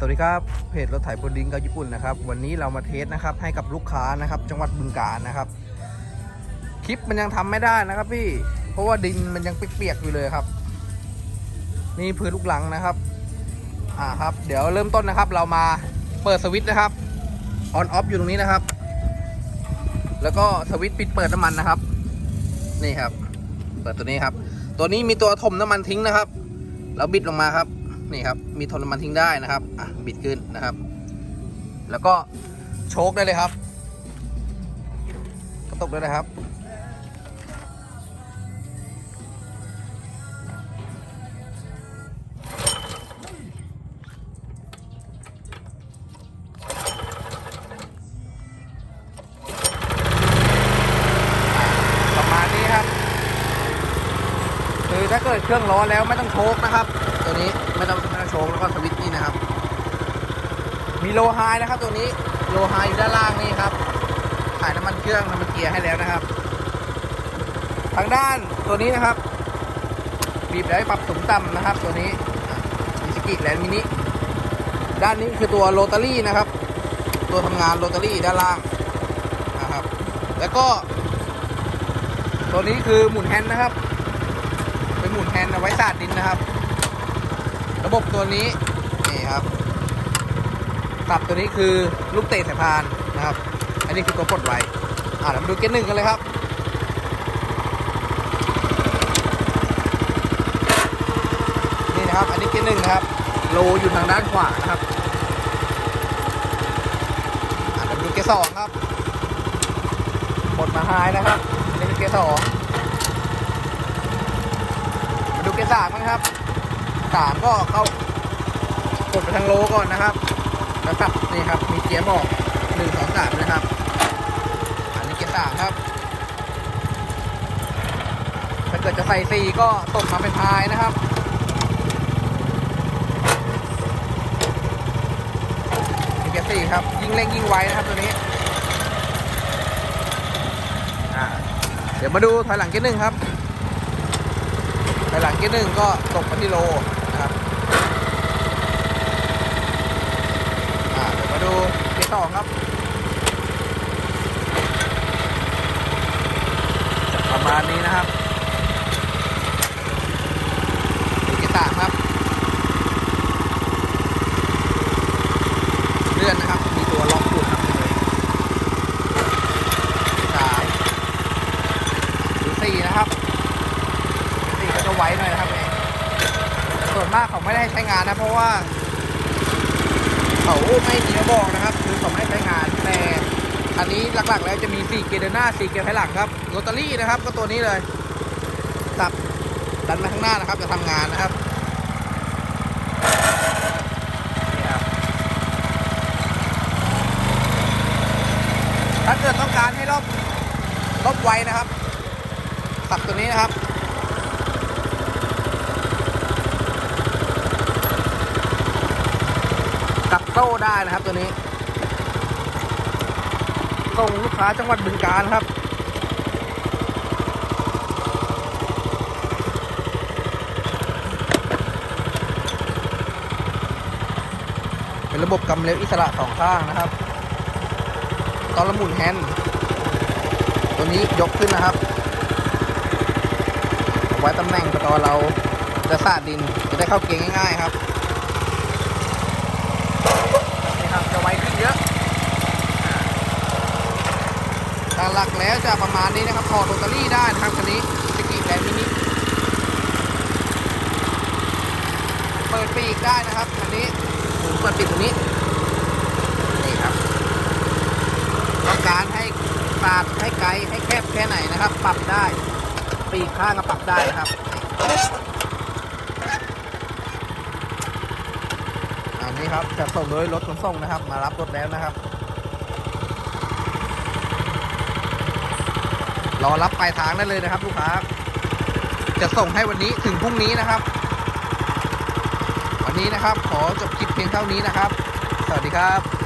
สวัสดีครับเพจรถไถบนดินกับญี่ปุ่นนะครับ วันนี้เรามาเทสนะครับให้กับลูกค้านะครับ จังหวัดบึงกาฬนะครับ คลิปมันยังทำไม่ได้นะครับพี่เพราะว่าดินมันยังเปียกๆอยู่เลยครับ นี่พื้นลูกหลังนะครับ อ่าครับ เดี๋ยวเริ่มต้นนะครับ เรามาเปิดสวิตช์นะครับออนออฟอยู่ตรงนี้นะครับ แล้วก็สวิตช์ปิดเปิดน้ำมันนะครับ นี่ครับ เปิดตัวนี้ครับ ตัวนี้มีตัวถมน้ำมันทิ้งนะครับ แล้วบิดลงมาครับ นี่ครับ มีทนน้ำมันทิ้งได้นะครับ อะ บิดขึ้นนะครับ แล้วก็โชคได้เลยครับ กระตุกได้เลยครับ ถ้าเกิดเครื่องร้อนแล้วไม่ต้องโชกนะครับ ตัวนี้ไม่ต้องไม่ต้องโชกแล้วก็สวิตช์นี่นะครับ มีโลไฮนะครับตัวนี้โลไฮอยู่ด้านล่างนี่ครับถ่ายน้ำมันเครื่องน้ำมันเกียร์ให้แล้วนะครับ ทางด้านตัวนี้นะครับ บีบได้ปรับสูงต่ำนะครับ ตัวนี้มิสกิแลนมินิด้านนี้คือตัวโรตารี่นะครับ ตัวทำงานโรตารี่ด้านล่างนะครับ แล้วก็ ตัวนี้คือหมุนแฮนด์นะครับ ป็นหมุนแฮนเอาไว้สาดดินนะครับ ระบบตัวนี้นี่ครับตับตัวนี้คือลูกเตะสายพานนะครับ อันนี้คือตัวปลดไว้อ่าเรามาดูเกมหนึ่งกันเลยครับนี่นะครับอันนี้เกมหนึ่งนะครับโลอยู่ทางด้านขวานะครับอ่าเรามาดูเกมสองครับปลดมาไฮนะครับอันนี้คือเกมสอง มาดู เกสามกันครับสามก็เข้ากดไปทางโลก่อนนะครับ แล้วสับนี่ครับ มีเกียร์บอกหนึ่งสองสามนะครับ อันนี้เกียร์สามครับ ถ้าเกิดจะใส่สี่ก็ตกมาเป็นพายนะครับนี่เกียร์สี่ครับ ยิ่งเร่งยิ่งไวนะครับตัวนี้เดี๋ยวมาดูถอยหลังเกียร์หนึ่งครับ ไปหลังเกียร์หนึ่งก็ตกมาที่โลนะครับเดี๋ยวมาดูเกียร์สองครับ ประมาณนี้นะครับเกียร์สามครับเลื่อนนะครับ มีตัวล็อกอยู่ครับเลยสามสี่นะครับ สี่ก็จะไว้หน่อยนะครับเองส่วนมากเขาไม่ได้ใช้งานนะ เพราะว่าเขาไม่มีระบอกนะครับ คือเขาไม่ได้ใช้งานแต่อันนี้หลักๆ แล้วจะมี4เกียร์เดินหน้า4เกียร์ถอยหลังครับโรตารี่นะครับ ก็ตัวนี้เลยสับดันมาข้างหน้านะครับจะทำงานนะครับนี่ครับถ้าเกิดต้องการให้รอบรอบไวนะครับสับตัวนี้นะครับ กับโซ่ได้นะครับตัวนี้ส่งลูกค้าจังหวัดบึงกาฬครับ เป็นระบบกำเร็วอิสระสองข้างนะครับ ตอนละหมุนแฮนด์ตัวนี้ยกขึ้นนะครับ ไว้ตำแหน่งตอนเราจะสาดดินจะได้เข้าเกงง่ายๆครับ นี่ครับจะไวขึ้นเยอะแต่ หลักแล้วจะประมาณนี้นะครับถอดโรตารี่ได้นะครับคันนี้สกีแลนมินิเปิดปีกได้นะครับคันนี้หมุนเปิดปิดตรงนี้นี่ครับต้องการให้สาดให้ไกลให้แคบแค่ไหนนะครับ ปรับได้ ปีกข้างก็ปรับได้นะครับอันนี้ครับจะส่งโดยรถขนส่งนะครับ มารับรถแล้วนะครับ รอรับปลายทางได้เลยนะครับ ลูกค้า จะส่งให้วันนี้ถึงพรุ่งนี้นะครับ วันนี้นะครับ ขอจบคลิปเพียงเท่านี้นะครับ สวัสดีครับ